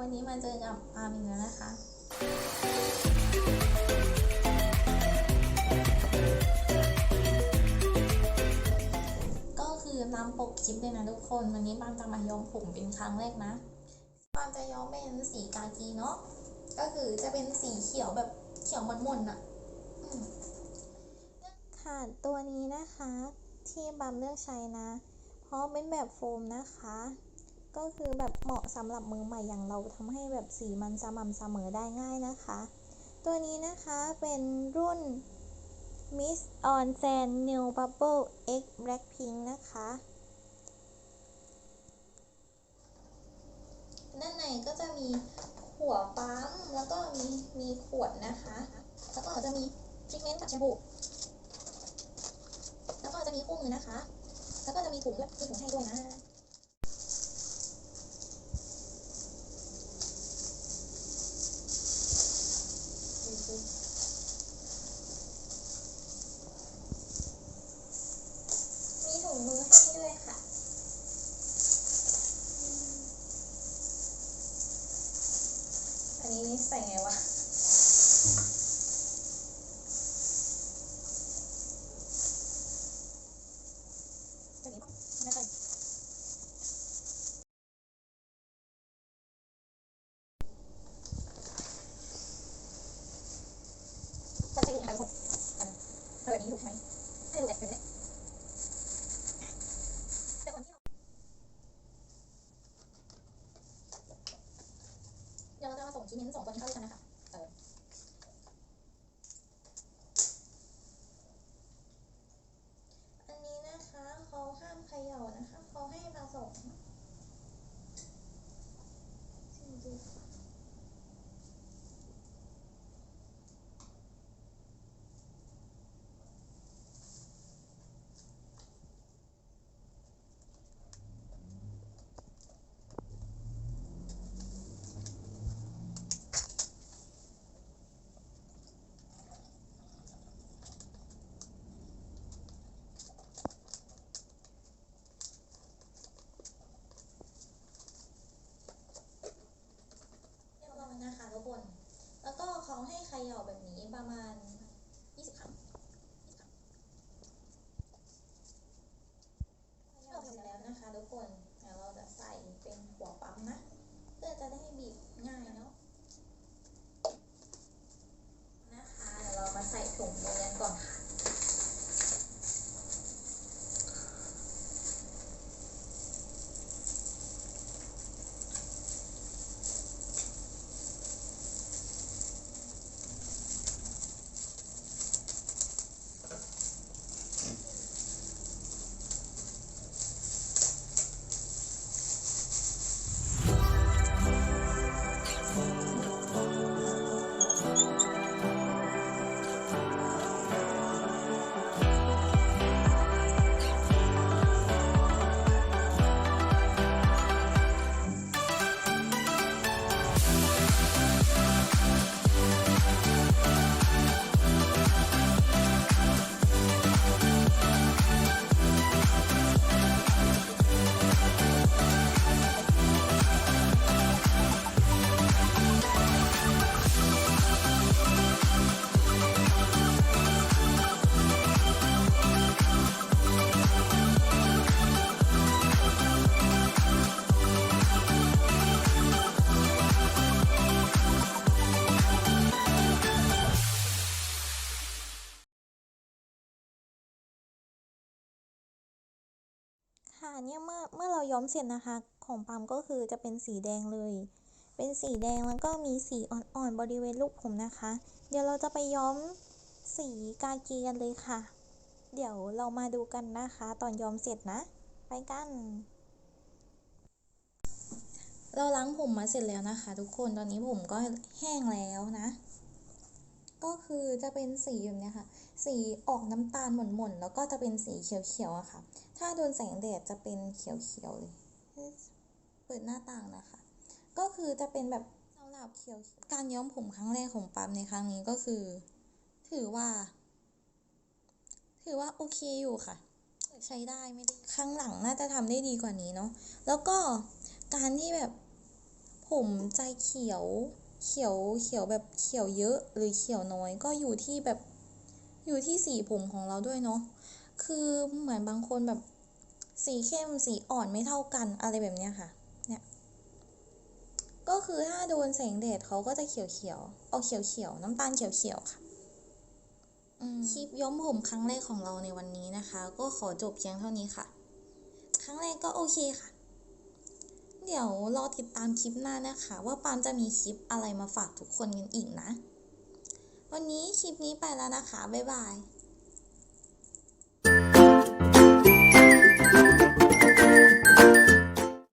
วันนี้มาเจอกับอาร์มิงแล้วนะคะ ก็คือนำปกคลิปเลยนะทุกคน วันนี้ปามจะมาย้อมผมเป็นครั้งแรกนะปามจะย้อมเป็นสีกากีเนาะ ก็คือจะเป็นสีเขียวแบบเขียวมันมนๆอะค่ะตัวนี้นะคะที่บามเลือกใช้นะ เพราะเป็นแบบโฟมนะคะ ก็คือแบบเหมาะสำหรับมือใหม่อย่างเราทำให้แบบสีมันสม่ำเสมอได้ง่ายนะคะ ตัวนี้นะคะเป็นรุ่น Miss On Sand New Bubble X Blackpink นะคะ ด้านในก็จะมีหัวปั๊ม แล้วก็มีมีขวดนะคะ แล้วก็จะมีทรีทเมนต์กับแชมพูแล้วก็จะมีคู่มือนะคะ แล้วก็จะมีถุงด้วยมีถุงให้ด้วยนะ มีถุงมือให้ด้วยค่ะ อันนี้ใส่ไงวะแบบนี้ไม่ใส่จะใส่ถุงอะไรทุกคนอันเอแบบนี้ถูกไหมให้ดูแบบนี้แต่คนที่เราเีนั้นสองคนี้เข้าด้วยกันนะคะ เออ อันนี้นะคะเขาห้ามเขย่านะคะเขาให้ผสมชิมดูเรียบร้อยนะคะทุกคน แล้วก็เขาให้เขย่าแบบนี้ประมาณ 20 ครั้งเขย่าเสร็จแล้วนะคะทุกคนเดี๋ยวเราจะใส่เป็นหัวปั๊มนะ เพื่อจะ ได้บีบง่ายเนาะนะคะ ค่ะเนี่ยเมื่อเมื่อเราย้อมเสร็จนะคะ ของปั๊มก็คือจะเป็นสีแดงเลย เป็นสีแดงแล้วก็มีสีอ่อนๆบริเวณลูกผมนะคะ เดี๋ยวเราจะไปย้อมสีกากีกันเลยค่ะ เดี๋ยวเรามาดูกันนะคะ ตอนย้อมเสร็จนะ ไปกัน เราล้างผมมาเสร็จแล้วนะคะ ทุกคนตอนนี้ผมก็แห้งแล้วนะ ก็คือจะเป็นสีแบบเนี้ยค่ะ สีออกน้ำตาลหม่นๆแล้วก็จะเป็นสีเขียวๆอะค่ะ ถ้าโดนแสงแดดจะเป็นเขียวๆเลยเปิดหน้าต่างนะคะ ก็คือจะเป็นแบบสำหรับเขียวๆการย้อมผมครั้งแรกของปั๊มในครั้งนี้ก็คือ ถือว่า ถือว่าโอเคอยู่ค่ะ ใช้ได้ไม่ได้ครั้งหลังน่าจะทำได้ดีกว่านี้เนาะแล้วก็การที่แบบผมใจเขียวเขียวเขียวแบบเขียวเยอะหรือเขียวน้อย ก็อยู่ที่แบบอยู่ที่สีผมของเราด้วยเนาะ คือเหมือนบางคนแบบสีเข้มสีอ่อนไม่เท่ากันอะไรแบบเนี้ยค่ะ เนี่ย ก็คือถ้าโดนแสงแดดเขาก็จะเขียวเขียวเอาเขียวเขียวน้ำตาลเขียวเขียวค่ะคลิปย้อมผมครั้งแรกของเราในวันนี้นะคะ ก็ขอจบเพียงเท่านี้ค่ะ ครั้งแรกก็โอเคค่ะ เดี๋ยวรอติดตามคลิปหน้านะคะ ว่าปามจะมีคลิปอะไรมาฝากทุกคนกันอีกนะ วันนี้คลิปนี้ไปแล้วนะคะ บ๊ายบาย